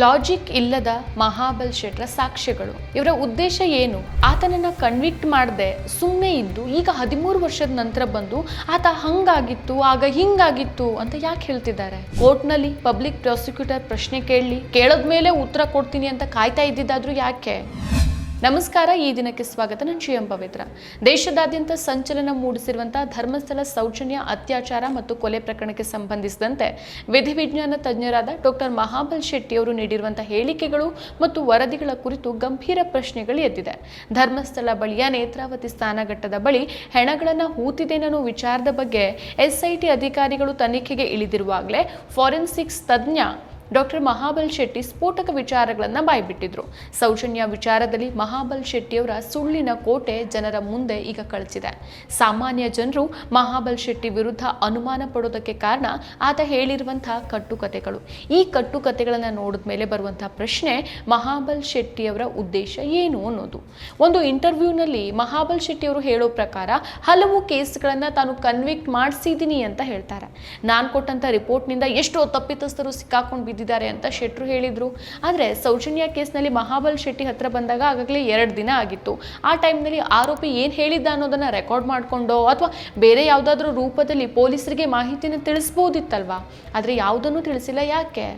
Logic ಇಲ್ಲದ ಮಹಾಬಲ್ ಶೆಟ್ರ ಸಾಕ್ಷ್ಯಗಳು. ಇವರ ಉದ್ದೇಶ ಏನು? ಆತನನ್ನ ಕನ್ವಿಕ್ಟ್ ಮಾಡದೆ ಸುಮ್ಮನೆ ಇದ್ದು, ಈಗ ಹದಿಮೂರು ವರ್ಷದ ನಂತರ ಬಂದು, ಆತ ಹಂಗಾಗಿತ್ತು, ಆಗ ಹಿಂಗಾಗಿತ್ತು ಅಂತ ಯಾಕೆ ಹೇಳ್ತಿದ್ದಾರೆ? ಕೋರ್ಟ್ನಲ್ಲಿ ಪಬ್ಲಿಕ್ ಪ್ರಾಸಿಕ್ಯೂಟರ್ ಪ್ರಶ್ನೆ ಕೇಳಲಿ, ಕೇಳದ್ಮೇಲೆ ಉತ್ತರ ಕೊಡ್ತೀನಿ ಅಂತ ಕಾಯ್ತಾ ಇದ್ದಿದ್ದಾದ್ರೂ ಯಾಕೆ? ನಮಸ್ಕಾರ, ಈ ದಿನಕ್ಕೆ ಸ್ವಾಗತ. ನಾನು ಶ್ರೀಯಂ ಪವಿತ್ರ. ದೇಶದಾದ್ಯಂತ ಸಂಚಲನ ಮೂಡಿಸಿರುವಂತಹ ಧರ್ಮಸ್ಥಳ ಸೌಜನ್ಯ ಅತ್ಯಾಚಾರ ಮತ್ತು ಕೊಲೆ ಪ್ರಕರಣಕ್ಕೆ ಸಂಬಂಧಿಸಿದಂತೆ ವಿಧಿವಿಜ್ಞಾನ ತಜ್ಞರಾದ ಡಾಕ್ಟರ್ ಮಹಾಬಲ್ ಶೆಟ್ಟಿ ಅವರು ನೀಡಿರುವಂತಹ ಹೇಳಿಕೆಗಳು ಮತ್ತು ವರದಿಗಳ ಕುರಿತು ಗಂಭೀರ ಪ್ರಶ್ನೆಗಳು ಎದ್ದಿದೆ. ಧರ್ಮಸ್ಥಳ ಬಳಿಯ ನೇತ್ರಾವತಿ ಸ್ಥಾನಘಟ್ಟದ ಬಳಿ ಹೆಣಗಳನ್ನು ಹೂತಿದೇನೋ ವಿಚಾರದ ಬಗ್ಗೆ ಎಸ್ಐಟಿ ಅಧಿಕಾರಿಗಳು ತನಿಖೆಗೆ ಇಳಿದಿರುವಾಗಲೇ ಫಾರೆನ್ಸಿಕ್ಸ್ ತಜ್ಞ ಡಾಕ್ಟರ್ ಮಹಾಬಲ್ ಶೆಟ್ಟಿ ಸ್ಫೋಟಕ ವಿಚಾರಗಳನ್ನು ಬಾಯ್ಬಿಟ್ಟಿದ್ರು. ಸೌಜನ್ಯ ವಿಚಾರದಲ್ಲಿ ಮಹಾಬಲ್ ಶೆಟ್ಟಿಯವರ ಸುಳ್ಳಿನ ಕೋಟೆ ಜನರ ಮುಂದೆ ಈಗ ಕಳಿಸಿದೆ ಸಾಮಾನ್ಯ ಜನರು ಮಹಾಬಲ್ ಶೆಟ್ಟಿ ವಿರುದ್ಧ ಅನುಮಾನ ಪಡೋದಕ್ಕೆ ಕಾರಣ ಆತ ಹೇಳಿರುವಂತಹ ಕಟ್ಟುಕತೆಗಳು ಈ ಕಟ್ಟುಕತೆಗಳನ್ನು ನೋಡಿದ ಮೇಲೆ ಬರುವಂತಹ ಪ್ರಶ್ನೆ ಮಹಾಬಲ್ ಶೆಟ್ಟಿಯವರ ಉದ್ದೇಶ ಏನು ಅನ್ನೋದು. ಒಂದು ಇಂಟರ್ವ್ಯೂನಲ್ಲಿ ಮಹಾಬಲ್ ಶೆಟ್ಟಿಯವರು ಹೇಳೋ ಪ್ರಕಾರ ಹಲವು ಕೇಸ್ಗಳನ್ನು ತಾನು ಕನ್ವಿಕ್ಟ್ ಮಾಡಿಸಿದ್ದೀನಿ ಅಂತ ಹೇಳ್ತಾರೆ. ನಾನು ಕೊಟ್ಟಂಥ ರಿಪೋರ್ಟ್ನಿಂದ ಎಷ್ಟೋ ತಪ್ಪಿತಸ್ಥರು ಸಿಕ್ಕಾಕೊಂಡು ಬಿದ್ದಿದ್ದಾರೆ ಅಂತ ಶೆಟ್ರು ಹೇಳಿದರು. ಆದರೆ ಸೌಜನ್ಯ ಕೇಸ್ನಲ್ಲಿ ಮಹಾಬಲ್ ಶೆಟ್ಟಿ ಹತ್ರ ಬಂದಾಗ ಆಗಾಗಲೇ ಎರಡು ದಿನ ಆಗಿತ್ತು. ಆ ಟೈಮ್ನಲ್ಲಿ ಆರೋಪಿ ಏನು ಹೇಳಿದ್ದ ಅನ್ನೋದನ್ನು ರೆಕಾರ್ಡ್ ಮಾಡಿಕೊಂಡೋ ಅಥವಾ ಬೇರೆ ಯಾವುದಾದ್ರೂ ರೂಪದಲ್ಲಿ ಪೊಲೀಸರಿಗೆ ಮಾಹಿತಿನ ತಿಳಿಸ್ಬೋದಿತ್ತಲ್ವಾ? ಆದರೆ ಯಾವುದನ್ನು ತಿಳಿಸಿಲ್ಲ ಯಾಕೆ?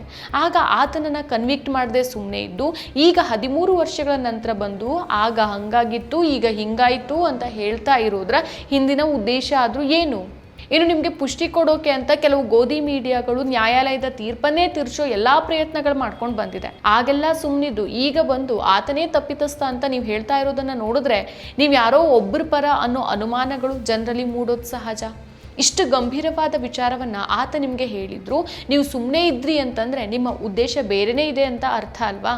ಆಗ ಆತನನ್ನು ಕನ್ವಿಕ್ಟ್ ಮಾಡದೆ ಸುಮ್ಮನೆ ಇದ್ದು, ಈಗ ಹದಿಮೂರು ವರ್ಷಗಳ ನಂತರ ಬಂದು, ಆಗ ಹಂಗಾಗಿತ್ತು, ಈಗ ಹಿಂಗಾಯಿತು ಅಂತ ಹೇಳ್ತಾ ಇರೋದ್ರ ಹಿಂದಿನ ಉದ್ದೇಶ ಆದರೂ ಏನು? ಇನ್ನು ನಿಮಗೆ ಪುಷ್ಟಿ ಕೊಡೋಕೆ ಅಂತ ಕೆಲವು ಗೋಧಿ ಮೀಡಿಯಾಗಳು ನ್ಯಾಯಾಲಯದ ತೀರ್ಪನ್ನೇ ತಿರ್ಚೋ ಎಲ್ಲಾ ಪ್ರಯತ್ನಗಳು ಮಾಡ್ಕೊಂಡು ಬಂದಿದೆ. ಆಗೆಲ್ಲ ಸುಮ್ಮನಿದ್ದು ಈಗ ಬಂದು ಆತನೇ ತಪ್ಪಿತಸ್ಥ ಅಂತ ನೀವು ಹೇಳ್ತಾ ಇರೋದನ್ನ ನೋಡಿದ್ರೆ ನೀವು ಯಾರೋ ಒಬ್ಬರ ಪರ ಅನ್ನೋ ಅನುಮಾನಗಳು ಜನರಲ್ಲಿ ಮೂಡೋದು ಸಹಜ. ಇಷ್ಟು ಗಂಭೀರವಾದ ವಿಚಾರವನ್ನ ಆತ ನಿಮಗೆ ಹೇಳಿದ್ರು. ನೀವು ಸುಮ್ಮನೆ ಇದ್ರಿ ಅಂತಂದ್ರೆ ನಿಮ್ಮ ಉದ್ದೇಶ ಬೇರೆನೇ ಇದೆ ಅಂತ ಅರ್ಥ ಅಲ್ವಾ?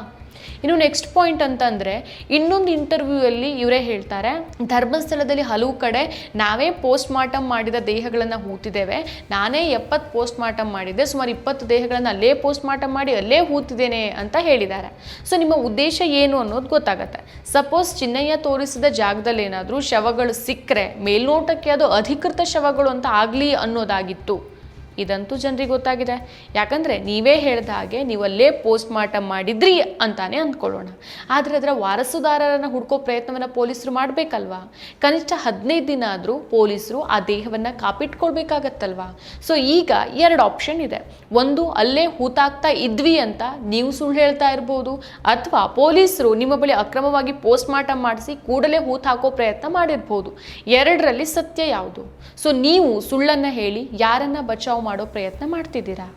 ಇನ್ನು ನೆಕ್ಸ್ಟ್ ಪಾಯಿಂಟ್ ಅಂತಂದರೆ, ಇನ್ನೊಂದು ಇಂಟರ್ವ್ಯೂಯಲ್ಲಿ ಇವರೇ ಹೇಳ್ತಾರೆ, ಧರ್ಮಸ್ಥಳದಲ್ಲಿ ಹಲವು ಕಡೆ ನಾವೇ ಪೋಸ್ಟ್ ಮಾರ್ಟಮ್ ಮಾಡಿದ ದೇಹಗಳನ್ನು ಹೂತಿದ್ದೇವೆ. ನಾನೇ ಎಪ್ಪತ್ತು ಪೋಸ್ಟ್ ಮಾರ್ಟಮ್ ಮಾಡಿದ್ದೆ. ಸುಮಾರು ಇಪ್ಪತ್ತು ದೇಹಗಳನ್ನು ಅಲ್ಲೇ ಪೋಸ್ಟ್ ಮಾರ್ಟಮ್ ಮಾಡಿ ಅಲ್ಲೇ ಹೂತಿದ್ದೇನೆ ಅಂತ ಹೇಳಿದ್ದಾರೆ. ಸೊ ನಿಮ್ಮ ಉದ್ದೇಶ ಏನು ಅನ್ನೋದು ಗೊತ್ತಾಗತ್ತೆ. ಸಪೋಸ್ ಚಿನ್ನಯ್ಯ ತೋರಿಸಿದ ಜಾಗದಲ್ಲಿ ಏನಾದರೂ ಶವಗಳು ಸಿಕ್ಕರೆ, ಮೇಲ್ನೋಟಕ್ಕೆ ಅದು ಅಧಿಕೃತ ಶವಗಳು ಅಂತ ಆಗಲಿ ಅನ್ನೋದಾಗಿತ್ತು. ಇದಂತೂ ಜನರಿಗೆ ಗೊತ್ತಾಗಿದೆ. ಯಾಕಂದರೆ ನೀವೇ ಹೇಳಿದ ಹಾಗೆ ನೀವಲ್ಲೇ ಪೋಸ್ಟ್ ಮಾರ್ಟಮ್ ಮಾಡಿದ್ರಿ ಅಂತಾನೆ ಅಂದ್ಕೊಳ್ಳೋಣ. ಆದರೆ ಅದರ ವಾರಸುದಾರರನ್ನು ಹುಡ್ಕೋ ಪ್ರಯತ್ನವನ್ನು ಪೊಲೀಸರು ಮಾಡಬೇಕಲ್ವಾ? ಕನಿಷ್ಠ ಹದಿನೈದು ದಿನ ಆದರೂ ಪೊಲೀಸರು ಆ ದೇಹವನ್ನು ಕಾಪಿಟ್ಕೊಳ್ಬೇಕಾಗತ್ತಲ್ವಾ? ಸೊ ಈಗ ಎರಡು ಆಪ್ಷನ್ ಇದೆ. ಒಂದು, ಅಲ್ಲೇ ಹೂತಾಗ್ತಾ ಇದ್ವಿ ಅಂತ ನೀವು ಸುಳ್ಳು ಹೇಳ್ತಾ ಇರ್ಬೋದು. ಅಥವಾ ಪೊಲೀಸರು ನಿಮ್ಮ ಬಳಿ ಅಕ್ರಮವಾಗಿ ಪೋಸ್ಟ್ ಮಾರ್ಟಮ್ ಮಾಡಿಸಿ ಕೂಡಲೇ ಹೂತ್ ಹಾಕೋ ಪ್ರಯತ್ನ ಮಾಡಿರ್ಬೋದು. ಎರಡರಲ್ಲಿ ಸತ್ಯ ಯಾವುದು? ಸೊ ನೀವು ಸುಳ್ಳನ್ನು ಹೇಳಿ, ಯಾರನ್ನ ಬಚಾವ್ ಮಾಡೋ ಪ್ರಯತ್ನ ಮಾಡ್ತಿದ್ದೀರಾ?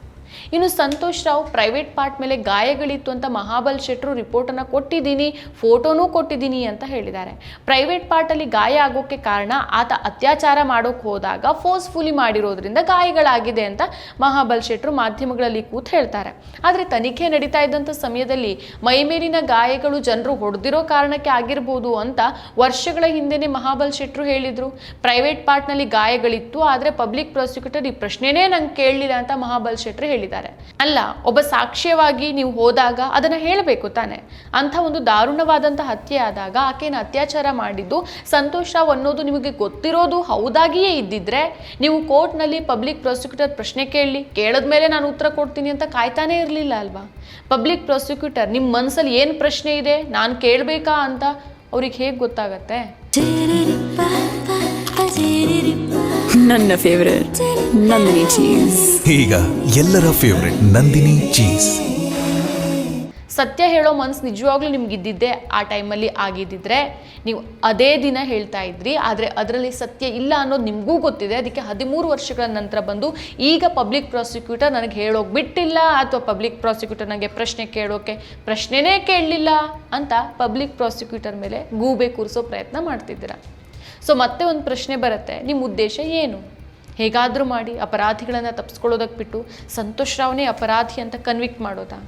ಇನ್ನು ಸಂತೋಷ್ ರಾವ್ ಪ್ರೈವೇಟ್ ಪಾರ್ಟ್ ಮೇಲೆ ಗಾಯಗಳಿತ್ತು ಅಂತ ಮಹಾಬಲ್ ಶೆಟ್ರು ರಿಪೋರ್ಟನ್ನು ಕೊಟ್ಟಿದ್ದೀನಿ ಫೋಟೋನೂ ಕೊಟ್ಟಿದ್ದೀನಿ ಅಂತ ಹೇಳಿದ್ದಾರೆ. ಪ್ರೈವೇಟ್ ಪಾರ್ಟಲ್ಲಿ ಗಾಯ ಆಗೋಕ್ಕೆ ಕಾರಣ ಆತ ಅತ್ಯಾಚಾರ ಮಾಡೋಕೆ ಹೋದಾಗ ಫೋರ್ಸ್ಫುಲಿ ಮಾಡಿರೋದ್ರಿಂದ ಗಾಯಗಳಾಗಿದೆ ಅಂತ ಮಹಾಬಲ್ ಶೆಟ್ರು ಮಾಧ್ಯಮಗಳಲ್ಲಿ ಕೂತ್ ಹೇಳ್ತಾರೆ. ಆದರೆ ತನಿಖೆ ನಡೀತಾ ಇದ್ದಂಥ ಸಮಯದಲ್ಲಿ ಮೈಮೇಲಿನ ಗಾಯಗಳು ಜನರು ಹೊಡೆದಿರೋ ಕಾರಣಕ್ಕೆ ಆಗಿರ್ಬೋದು ಅಂತ ವರ್ಷಗಳ ಹಿಂದೆನೇ ಮಹಾಬಲ್ ಶೆಟ್ರು ಹೇಳಿದರು. ಪ್ರೈವೇಟ್ ಪಾರ್ಟ್ನಲ್ಲಿ ಗಾಯಗಳಿತ್ತು, ಆದರೆ ಪಬ್ಲಿಕ್ ಪ್ರಾಸಿಕ್ಯೂಟರ್ ಈ ಪ್ರಶ್ನೆನೇ ನಂಗೆ ಕೇಳಲಿಲ್ಲ ಅಂತ ಮಹಾಬಲ್ ಶೆಟ್ರು ಹೇಳಿದ್ದಾರೆ. ಅಲ್ಲ, ಒಬ್ಬ ಸಾಕ್ಷ್ಯವಾಗಿ ನೀವು ಹೋದಾಗ ಅದನ್ನ ಹೇಳಬೇಕು ತಾನೆ. ಅಂತ ಒಂದು ದಾರುಣವಾದಂತಹ ಹತ್ಯೆ ಆದಾಗ ಆಕೆನ ಅತ್ಯಾಚಾರ ಮಾಡಿದ್ದು ಸಂತೋಷ ಅನ್ನೋದು ನಿಮಗೆ ಗೊತ್ತಿರೋದು ಹೌದಾಗಿಯೇ ಇದ್ದಿದ್ರೆ ನೀವು ಕೋರ್ಟ್ನಲ್ಲಿ ಪಬ್ಲಿಕ್ ಪ್ರಾಸಿಕ್ಯೂಟರ್ ಪ್ರಶ್ನೆ ಕೇಳಲಿ ಕೇಳಿದ್ಮೇಲೆ ನಾನು ಉತ್ತರ ಕೊಡ್ತೀನಿ ಅಂತ ಕಾಯ್ತಾನೆ ಇರಲಿಲ್ಲ ಅಲ್ವಾ? ಪಬ್ಲಿಕ್ ಪ್ರಾಸಿಕ್ಯೂಟರ್ ನಿಮ್ಮ ಮನಸ್ಸಲ್ಲಿ ಏನು ಪ್ರಶ್ನೆ ಇದೆ, ನಾನು ಕೇಳಬೇಕಾ ಅಂತ ಅವ್ರಿಗೆ ಹೇಗೆ ಗೊತ್ತಾಗತ್ತೆ? ನನ್ನ ಫೇವರೇಟ್ ನಂದಿನಿ ಚೀಸ್ ಈಗ ಎಲ್ಲರ ಫೇವ್ರೆಟ್ ನಂದಿನಿ ಚೀಸ್ ಸತ್ಯ ಹೇಳೋ ಮನ್ಸು ನಿಜವಾಗ್ಲೂ ನಿಮ್ಗೆ ಇದ್ದಿದ್ದೆ ಆ ಟೈಮಲ್ಲಿ ಆಗಿದ್ದಿದ್ರೆ ನೀವು ಅದೇ ದಿನ ಹೇಳ್ತಾ ಇದ್ರಿ ಆದರೆ ಅದರಲ್ಲಿ ಸತ್ಯ ಇಲ್ಲ ಅನ್ನೋದು ನಿಮಗೂ ಗೊತ್ತಿದೆ. ಅದಕ್ಕೆ ಹದಿಮೂರು ವರ್ಷಗಳ ನಂತರ ಬಂದು ಈಗ ಪಬ್ಲಿಕ್ ಪ್ರಾಸಿಕ್ಯೂಟರ್ ನನಗೆ ಹೇಳೋಕೆ ಬಿಟ್ಟಿಲ್ಲ ಅಥವಾ ಪಬ್ಲಿಕ್ ಪ್ರಾಸಿಕ್ಯೂಟರ್ ನನಗೆ ಪ್ರಶ್ನೆ ಕೇಳೋಕೆ ಪ್ರಶ್ನೆನೇ ಕೇಳಲಿಲ್ಲ ಅಂತ ಪಬ್ಲಿಕ್ ಪ್ರಾಸಿಕ್ಯೂಟರ್ ಮೇಲೆ ಗೂಬೆ ಕೂರಿಸೋ ಪ್ರಯತ್ನ ಮಾಡ್ತಿದ್ದೀರಾ? ಸೊ ಮತ್ತೆ ಒಂದು ಪ್ರಶ್ನೆ ಬರುತ್ತೆ, ನಿಮ್ಮ ಉದ್ದೇಶ ಏನು? ಹೇಗಾದರೂ ಮಾಡಿ ಅಪರಾಧಿಗಳನ್ನು ತಪ್ಪಿಸ್ಕೊಳ್ಳೋದಕ್ಕೆ ಬಿಟ್ಟು ಸಂತೋಷ್ ರಾವ್ನೇ ಅಪರಾಧಿ ಅಂತ ಕನ್ವಿಕ್ಟ್ ಮಾಡೋದಾ?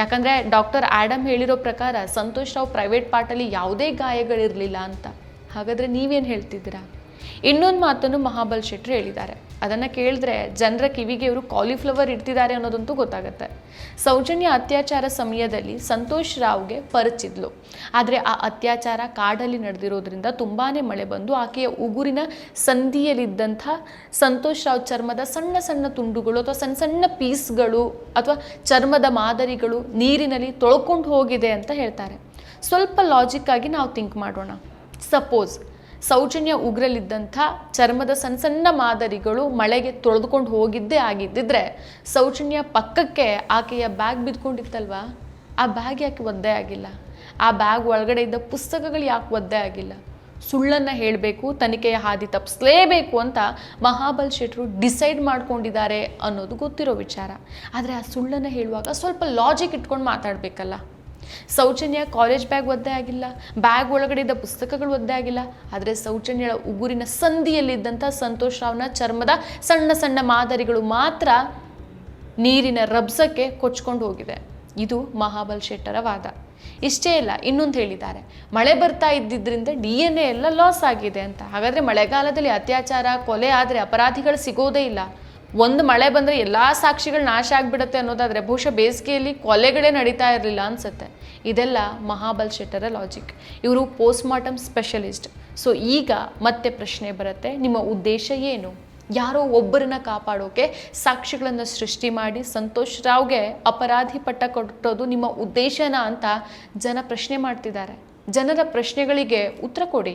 ಯಾಕಂದರೆ ಡಾಕ್ಟರ್ ಆ್ಯಡಮ್ ಹೇಳಿರೋ ಪ್ರಕಾರ ಸಂತೋಷ್ ರಾವ್ ಪ್ರೈವೇಟ್ ಪಾರ್ಟಲ್ಲಿ ಯಾವುದೇ ಗಾಯಗಳಿರಲಿಲ್ಲ ಅಂತ. ಹಾಗಾದರೆ ನೀವೇನು ಹೇಳ್ತಿದ್ದೀರಾ? ಇನ್ನೊಂದು ಮಾತನ್ನು ಮಹಾಬಲ್ ಶೆಟ್ಟಿ ಹೇಳಿದ್ದಾರೆ. ಅದನ್ನು ಕೇಳಿದ್ರೆ ಜನರ ಕಿವಿಗೆ ಇವರು ಕಾಲಿಫ್ಲವರ್ ಇಡ್ತಿದ್ದಾರೆ ಅನ್ನೋದಂತೂ ಗೊತ್ತಾಗುತ್ತೆ. ಸೌಜನ್ಯ ಅತ್ಯಾಚಾರ ಸಮಯದಲ್ಲಿ ಸಂತೋಷ್ ರಾವ್ಗೆ ಪರಿಚಿದ್ಲು. ಆದರೆ ಆ ಅತ್ಯಾಚಾರ ಕಾಡಲ್ಲಿ ನಡೆದಿರೋದ್ರಿಂದ ತುಂಬಾ ಮಳೆ ಬಂದು ಆಕೆಯ ಉಗುರಿನ ಸಂಧಿಯಲ್ಲಿದ್ದಂಥ ಸಂತೋಷ್ ರಾವ್ ಚರ್ಮದ ಸಣ್ಣ ಸಣ್ಣ ತುಂಡುಗಳು ಅಥವಾ ಸಣ್ಣ ಸಣ್ಣ ಪೀಸ್ಗಳು ಅಥವಾ ಚರ್ಮದ ಮಾದರಿಗಳು ನೀರಿನಲ್ಲಿ ತೊಳ್ಕೊಂಡು ಹೋಗಿದೆ ಅಂತ ಹೇಳ್ತಾರೆ. ಸ್ವಲ್ಪ ಲಾಜಿಕ್ಕಾಗಿ ನಾವು ಥಿಂಕ್ ಮಾಡೋಣ. ಸಪೋಸ್ ಸೌಜನ್ಯ ಉಗ್ರಲಿದ್ದಂಥ ಚರ್ಮದ ಸಣ್ಣ ಸಣ್ಣ ಮಾದರಿಗಳು ಮಳೆಗೆ ತೊಳೆದುಕೊಂಡು ಹೋಗಿದ್ದೇ ಆಗಿದ್ದಿದ್ರೆ ಸೌಜನ್ಯ ಪಕ್ಕಕ್ಕೆ ಆಕೆಯ ಬ್ಯಾಗ್ ಬಿದ್ಕೊಂಡಿತ್ತಲ್ವಾ ಆ ಬ್ಯಾಗ್ ಯಾಕೆ ಒದ್ದೆ ಆಗಿಲ್ಲ? ಆ ಬ್ಯಾಗ್ ಒಳಗಡೆ ಇದ್ದ ಪುಸ್ತಕಗಳು ಯಾಕೆ ಒದ್ದೆ ಆಗಿಲ್ಲ? ಸುಳ್ಳನ್ನು ಹೇಳಬೇಕು, ತನಿಖೆಯ ಹಾದಿ ತಪ್ಪಿಸ್ಲೇಬೇಕು ಅಂತ ಮಹಾಬಲ್ ಶೆಟ್ರು ಡಿಸೈಡ್ ಮಾಡ್ಕೊಂಡಿದ್ದಾರೆ ಅನ್ನೋದು ಗೊತ್ತಿರೋ ವಿಚಾರ. ಆದರೆ ಆ ಸುಳ್ಳನ್ನು ಹೇಳುವಾಗ ಸ್ವಲ್ಪ ಲಾಜಿಕ್ ಇಟ್ಕೊಂಡು ಮಾತಾಡಬೇಕಲ್ಲ. ಸೌಜನ್ಯ ಕಾಲೇಜ್ ಬ್ಯಾಗ್ ಒದ್ದೆ ಆಗಿಲ್ಲ ಬ್ಯಾಗ್ ಒಳಗಡೆ ಇದ್ದ ಪುಸ್ತಕಗಳು ಒದ್ದೆ ಆಗಿಲ್ಲ, ಆದರೆ ಸೌಜನ್ಯಳ ಉಗುರಿನ ಸಂಧಿಯಲ್ಲಿದ್ದಂಥ ಸಂತೋಷ್ ರಾವ್ನ ಚರ್ಮದ ಸಣ್ಣ ಸಣ್ಣ ಮಾದರಿಗಳು ಮಾತ್ರ ನೀರಿನ ರಬ್ಸಕ್ಕೆ ಕೊಚ್ಕೊಂಡು ಹೋಗಿದೆ ಇದು ಮಹಾಬಲ್ ಶೆಟ್ಟರ ವಾದ. ಇಷ್ಟೇ ಇಲ್ಲ, ಇನ್ನೊಂದು ಹೇಳಿದ್ದಾರೆ. ಮಳೆ ಬರ್ತಾ ಇದ್ದಿದ್ದರಿಂದ ಡಿ ಎನ್ ಎ ಎಲ್ಲ ಲಾಸ್ ಆಗಿದೆ ಅಂತ. ಹಾಗಾದರೆ ಮಳೆಗಾಲದಲ್ಲಿ ಅತ್ಯಾಚಾರ, ಕೊಲೆ ಆದರೆ ಅಪರಾಧಿಗಳು ಸಿಗೋದೇ ಇಲ್ಲ. ಒಂದು ಮಳೆ ಬಂದರೆ ಎಲ್ಲ ಸಾಕ್ಷಿಗಳು ನಾಶ ಆಗಿಬಿಡುತ್ತೆ ಅನ್ನೋದಾದರೆ ಬಹುಶಃ ಬೇಸಿಗೆಯಲ್ಲಿ ಕೊಲೆಗಳೇ ನಡೀತಾ ಇರಲಿಲ್ಲ ಅನಿಸುತ್ತೆ. ಇದೆಲ್ಲ ಮಹಾಬಲ್ ಶೆಟ್ಟರ ಲಾಜಿಕ್ ಇವರು ಪೋಸ್ಟ್ಮಾರ್ಟಮ್ ಸ್ಪೆಷಲಿಸ್ಟ್ ಸೊ ಈಗ ಮತ್ತೆ ಪ್ರಶ್ನೆ ಬರುತ್ತೆ, ನಿಮ್ಮ ಉದ್ದೇಶ ಏನು? ಯಾರೋ ಒಬ್ಬರನ್ನ ಕಾಪಾಡೋಕೆ ಸಾಕ್ಷಿಗಳನ್ನು ಸೃಷ್ಟಿ ಮಾಡಿ ಸಂತೋಷ್ ರಾವ್ಗೆ ಅಪರಾಧಿ ಪಟ್ಟ ಕೊಟ್ಟೋದು ನಿಮ್ಮ ಉದ್ದೇಶನ ಅಂತ ಜನ ಪ್ರಶ್ನೆ ಮಾಡ್ತಿದ್ದಾರೆ. ಜನರ ಪ್ರಶ್ನೆಗಳಿಗೆ ಉತ್ತರ ಕೊಡಿ.